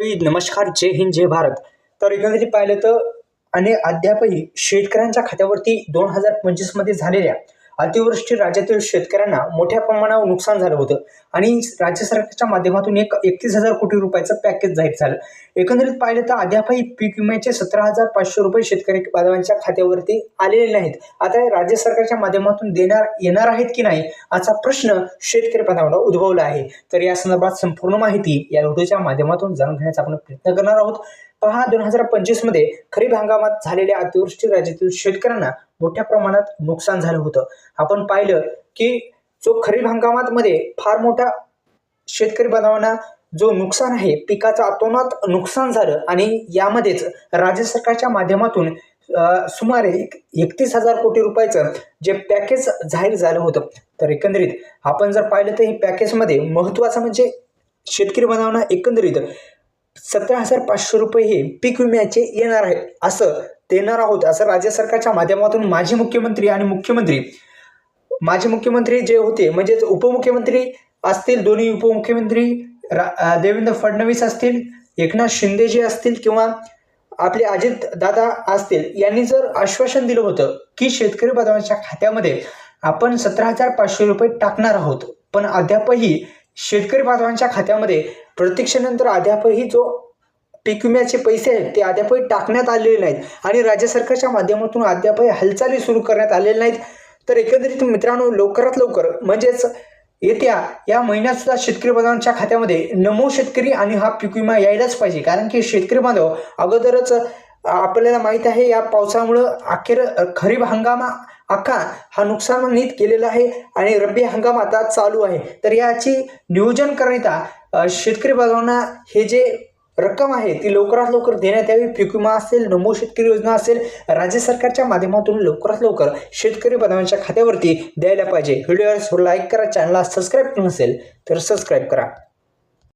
नमस्कार जय हिंद जय भारत. तर एकंदरीत पाहिलं तर आणि अद्यापही शेतकऱ्यांच्या खात्यावरती दोन हजार पंचवीसमध्ये झालेल्या अतिवृष्टी राज्यातील शेतकऱ्यांना मोठ्या प्रमाणावर नुकसान झालं होतं. आणि राज्य सरकारच्या माध्यमातून एक एकतीस हजार कोटी रुपयाचं पॅकेज जाहीर झालं. एकंदरीत पाहिलं तर अद्यापही पीक विम्याचे सतरा हजार पाचशे रुपये शेतकरी बांधवांच्या खात्यावरती आलेले नाहीत. आता राज्य सरकारच्या माध्यमातून देणार येणार आहेत की नाही असा प्रश्न शेतकरी बांधवांना उद्भवला आहे. तर या संदर्भात संपूर्ण माहिती या व्हिडिओच्या माध्यमातून जाणून घेण्याचा आपण प्रयत्न करणार आहोत. पहा दोन हजार पंचवीसमध्ये खरीप हंगामात झालेल्या अतिवृष्टी राज्यातील शेतकऱ्यांना मोठ्या प्रमाणात नुकसान झालं होतं. आपण पाहिलं की जो खरीप हंगामात मध्ये फार मोठा शेतकरी बांधवांना जो नुकसान आहे पिकाचं अतोनात नुकसान झालं आणि यामध्येच राज्य सरकारच्या माध्यमातून सुमारे एक एकतीस हजार कोटी रुपयाचं जे पॅकेज जाहीर झालं होतं. तर एकंदरीत आपण जर पाहिलं तर हे पॅकेजमध्ये महत्त्वाचं म्हणजे शेतकरी बांधवांना एकंदरीत सतरा हजार पाचशे रुपये हे पीक विम्याचे येणार आहे असं देणार आहोत असं राज्य सरकारच्या माध्यमातून माजी मुख्यमंत्री आणि मुख्यमंत्री माजी मुख्यमंत्री जे होते म्हणजेच उपमुख्यमंत्री असतील दोन्ही उपमुख्यमंत्री रा देवेंद्र फडणवीस असतील एकनाथ शिंदे जे असतील किंवा आपले अजित दादा असतील यांनी जर आश्वासन दिलं होतं की शेतकरी बांधवांच्या खात्यामध्ये आपण सतरा हजार पाचशे रुपये टाकणार आहोत पण अद्यापही शेतकरी बांधवांच्या खात्यामध्ये प्रतीक्षेनंतर अद्यापही जो पीक विम्याचे पैसे आहेत ते अद्यापही टाकण्यात आलेले नाहीत आणि राज्य सरकारच्या माध्यमातून अद्यापही हालचाली सुरू करण्यात आलेल्या नाहीत. तर एकंदरीत मित्रांनो लवकरात लवकर म्हणजेच येत्या या महिन्यात सुद्धा शेतकरी बांधवांच्या खात्यामध्ये नमो शेतकरी आणि हा पीक विमा यायलाच पाहिजे. कारण की शेतकरी बांधव अगोदरच आपल्याला माहीत आहे या पावसामुळं अखेर खरीप हंगामा अख्खा हा नुकसानीत केलेला आहे आणि रब्बी हंगाम आता चालू आहे. तर याची नियोजन करण्याचा शेतकरी बांधवांना हे जे रक्कम आहे ती लवकरात लवकर देण्यात यावी. पीक विमा असेल नमो शेतकरी योजना असेल राज्य सरकारच्या माध्यमातून लवकरात लवकर शेतकरी बांधवांच्या खात्यावरती द्यायला पाहिजे. व्हिडिओवर लाईक करा चॅनलला सबस्क्राईब नसेल तर सबस्क्राईब करा.